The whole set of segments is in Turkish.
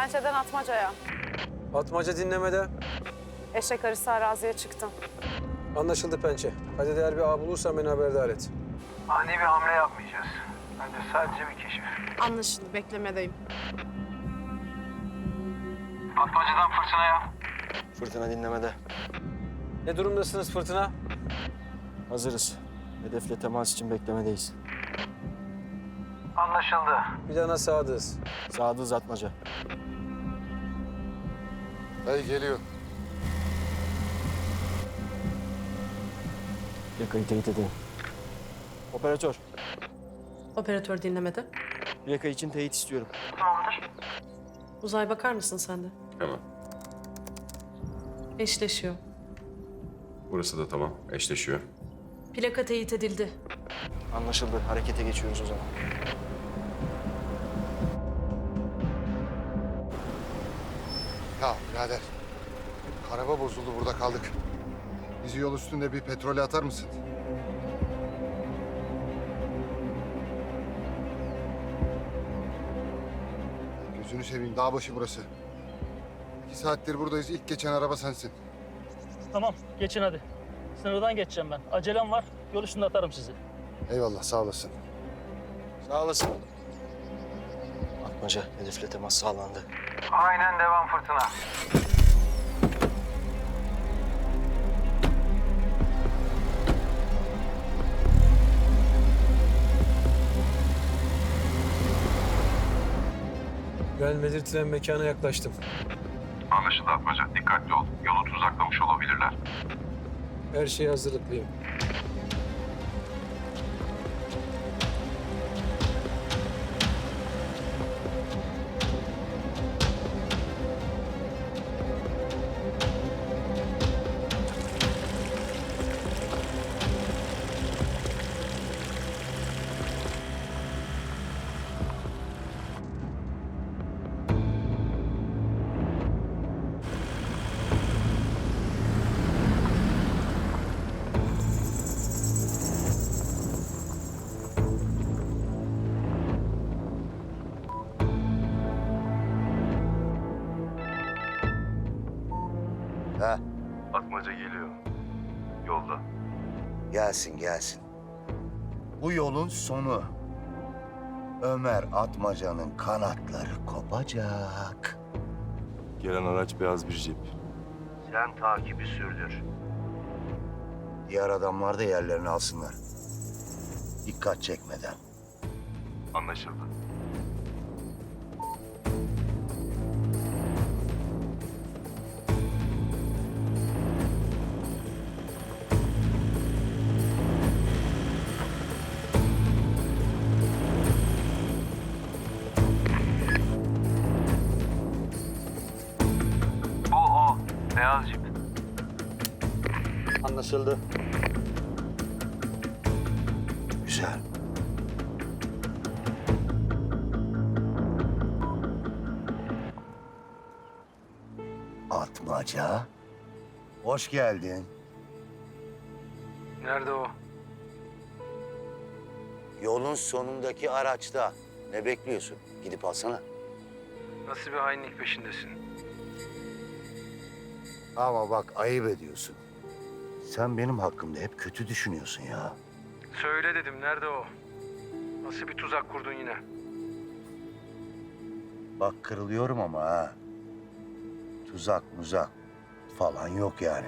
Pençeden Atmaca'ya. Atmaca dinlemede. Eşek arısı araziye çıktım. Anlaşıldı pençe. Hadi eğer bir ağ bulursan beni haberdar et. Ani bir hamle yapmayacağız. Önce sadece bir keşif. Anlaşıldı, beklemedeyim. Atmaca'dan fırtınaya. Fırtına dinlemede. Ne durumdasınız fırtına? Hazırız. Hedefle temas için beklemedeyiz. Anlaşıldı. Bir de nasıl sağdığız? Sadığız atmaca. Dayı geliyor. Yakayı teyit edelim. Operatör, Operatör dinlemede. Reka için teyit istiyorum. Uzay bakar mısın sen de? Hemen. Eşleşiyor. Burası da tamam. Eşleşiyor. Plaka teyit edildi. Anlaşıldı. Harekete geçiyoruz o zaman. Ya birader. Araba bozuldu burada kaldık. Bizi yol üstünde bir petrole atar mısın? Gözünü seveyim dağ başı burası. İki saattir buradayız. İlk geçen araba sensin. Tamam, geçin hadi. Sınırdan geçeceğim ben. Acelem var. Yol üstünde atarım sizi. Eyvallah sağ olasın. Sağ olasın. Atmaca, hedefle temas sağlandı. Aynen devam fırtına. Ben belirtilen mekana yaklaştım. Anlaşıldı Atmaca. Dikkatli ol. Yolu tuzaklamış olabilirler. Her şeye hazırlıklıyım. Atmaca geliyor. Yolda. gelsin gelsin. Bu yolun sonu. Ömer Atmaca'nın kanatları kopacak. Gelen araç beyaz bir jip. Sen takibi sürdür. Diğer adamlar da yerlerini alsınlar. Dikkat çekmeden. Anlaşıldı. Beyaz jip. Anlaşıldı. Güzel. Atmaca. Hoş geldin. Nerede o? Yolun sonundaki araçta. Ne bekliyorsun? Gidip alsana. Nasıl bir hainlik peşindesin? Ama bak ayıp ediyorsun. Sen benim hakkımda hep kötü düşünüyorsun ya. Söyle dedim. Nerede o? Nasıl bir tuzak kurdun yine? Bak kırılıyorum ama ha. Tuzak muzak falan yok yani.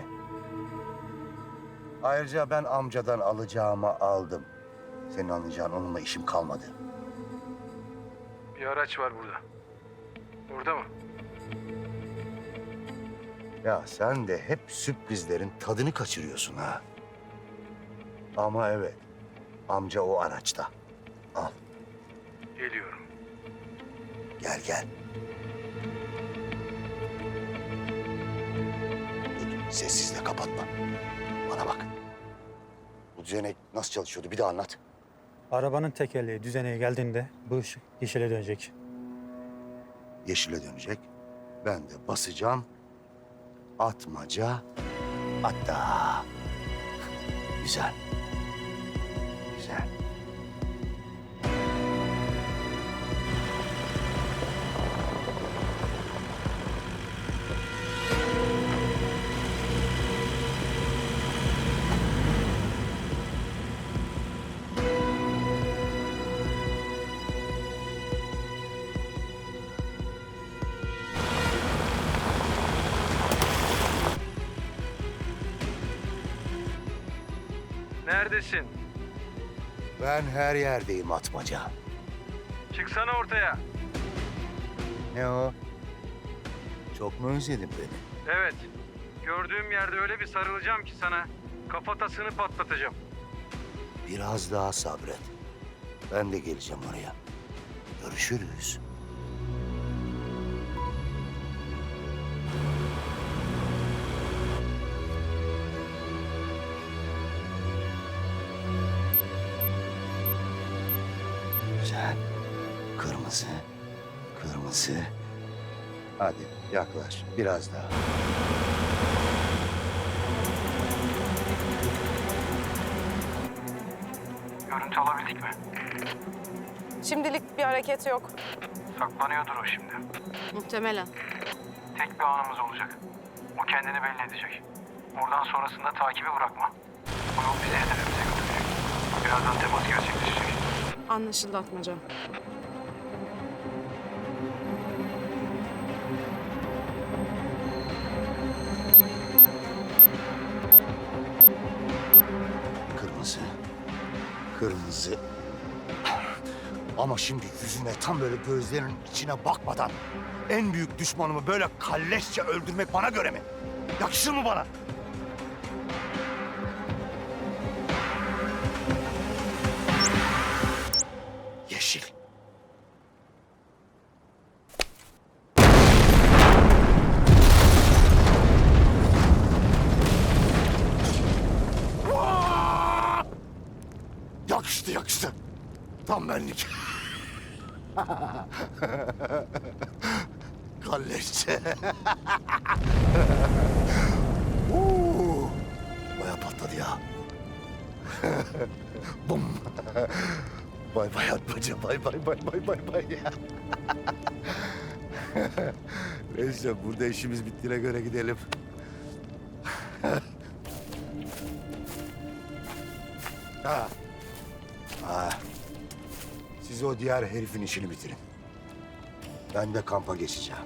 Ayrıca ben amcadan alacağımı aldım. Senin anlayacağın onunla işim kalmadı. Bir araç var burada. Burada mı? Ya sen de hep sürprizlerin tadını kaçırıyorsun ha. Ama evet, amca o araçta. Al, Geliyorum. gel gel. Dur, sessiz de kapatma. Bana bak. Bu düzenek nasıl çalışıyordu bir daha anlat. Arabanın tekerleği düzeneye geldiğinde bu ışık yeşile dönecek. Yeşile dönecek. Ben de basacağım. Atmaca, hatta. Güzel. Güzel. Neredesin? Ben her yerdeyim Atmaca. Çıksana ortaya. Ne o? Çok mu özledin beni? Evet. Gördüğüm yerde öyle bir sarılacağım ki sana. Kafatasını patlatacağım. Biraz daha sabret. Ben de geleceğim oraya. Görüşürüz. Kırmızı. Hadi yaklaş. Biraz daha. Görüntü alabildik mi? Şimdilik bir hareket yok. Saklanıyordur o şimdi. Muhtemelen. Tek bir anımız olacak. O kendini belli edecek. Oradan sonrasında takibi bırakma. O yol bizi hedefimize götürecek. Birazdan temas gerçekleşecek. Anlaşıldı Atmaca. Kırmızı. Ama şimdi yüzüne tam böyle gözlerinin içine bakmadan en büyük düşmanımı böyle kalleşçe öldürmek bana göre mi? Yakışır mı bana? Yakıştı. Tam benlik. Kalleşçe. Oo, Baya patladı ya. Bum. Bay bay atmaca bay bay bay bay bay bay. Neyse burada işimiz bittiğine göre gidelim. ha. Ha. Siz o diğer herifin işini bitirin. Ben de kampa geçeceğim.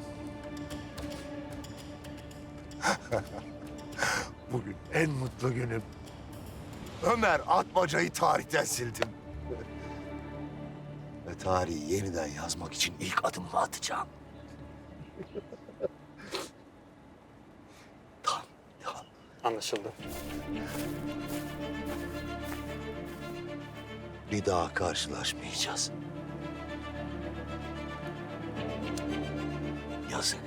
Bugün en mutlu günüm. Ömer Atmaca'yı tarihten sildim. Ve tarihi yeniden yazmak için ilk adımımı atacağım. Anlaşıldı. Bir daha karşılaşmayacağız. Yazık.